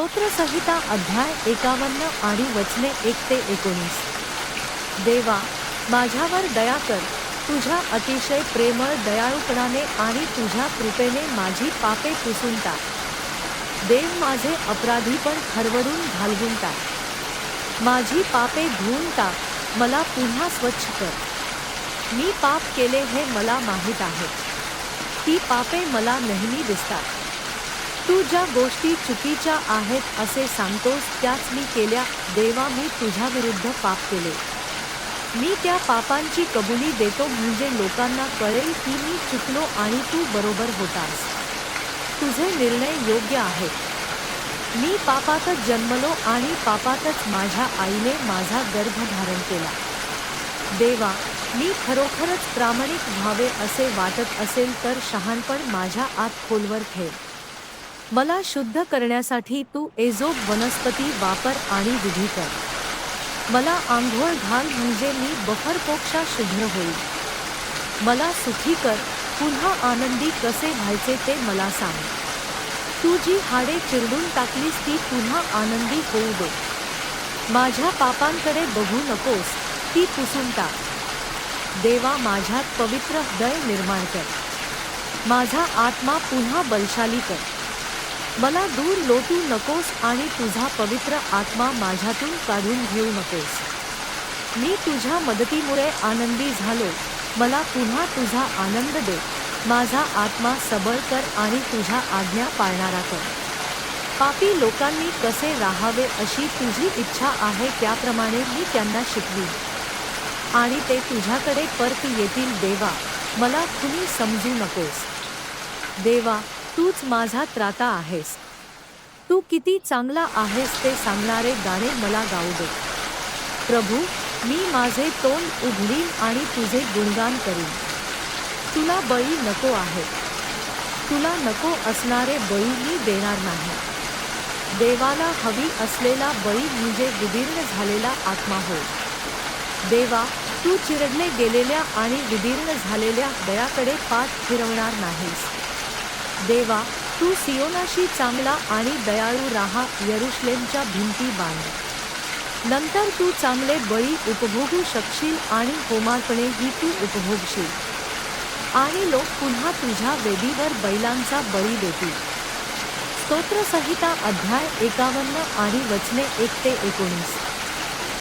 स्तोत्रसंहिता अध्याय एकावन्न आणि वचने एक ते एकोणीस. देवा माझ्यावर दया कर. तुझ्या अतिशय प्रेमळ दयाळूपणाने आणि तुझ्या कृपेने माझी पापे पुसून टाक देव माझे अपराधीपण खरवडून घालवून टाक माझी पापे धुवून टाक मला पुन्हा स्वच्छ कर. मी पाप केले हे मला माहीत आहे. ती पापे मला नेहमी दिसतात. तू ज्या गोष्टी चुकीच्या आहेत असे सांगतोस त्याच मी केल्या देवा मी तुझ्याविरुद्ध पाप केले. मी त्या पापांची कबुली देतो म्हणजे लोकांना कळेल की मी चुकलो आणि तू बरोबर होतास. तुझे निर्णय योग्य आहेत मी पापातच जन्मलो आणि पापातच माझ्या आईने माझा गर्भ धारण केला. देवा मी खरोखरच प्रामाणिक व्हावे असे वाटत असेल तर शहाणपण माझ्या आत खोलवर ठेव. मला शुद्ध करण्यासाठी तू एजोब वनस्पती वापर आणि विधी कर. मला आंघोळ घाल म्हणजे मी बफरपोक्षा शुभ्र होईल. मला सुखी कर पुन्हा आनंदी कसे व्हायचे ते मला सांग. तू जी हाडे चिरडून टाकलीस ती पुन्हा आनंदी होऊ दे. माझ्या पापांकडे बघू नकोस ती पुसून टाक. देवा माझ्यात पवित्र हृदय निर्माण कर. माझा आत्मा पुन्हा बलशाली कर. मला दूर लोटू नकोस आणि तुझा पवित्र आत्मा माझ्यातून काढून घेऊ नकोस. मी तुझ्या मदतीमुळे आनंदी झालो. मला पुन्हा तुझा आनंद दे. माझा आत्मा सबळ कर आणि तुझ्या आज्ञा पाळणारा कर. पापी लोकांनी कसे राहावे अशी तुझी इच्छा आहे त्याप्रमाणे मी त्यांना शिकवी आणि ते तुझ्याकडे परत येतील देवा. मला कुणी समजू नकोस. देवा तूच माझा त्राता आहेस. तू किती चांगला आहेस ते सांगणारे गाणे मला गाऊ दे. प्रभू मी माझे तोंड उघडीन आणि तुझे गुणगान करीन. तुला बळी नको आहे. तुला नको असणारे बळी मी देणार नाही. देवाला हवी असलेला बळी म्हणजे विदीर्ण झालेला आत्मा होय देवा तू चिरडले गेलेल्या आणि विदीर्ण झालेल्या दयाकडे पाठ फिरवणार नाहीस. देवा तू सियोनाशी चांगला आणि दयाळू राहा यरुश्लेमच्या भिंती बांध. नंतर तू चांगले बळी उपभोगू शकशील आणि होमार्पणे ही तू उपभोगशील. आणि लोक पुन्हा तुझ्या वेदीवर बैलांचा बळी देतील. स्तोत्रसंहिता अध्याय एकावन्न आणि वचने एक ते एकोणीस.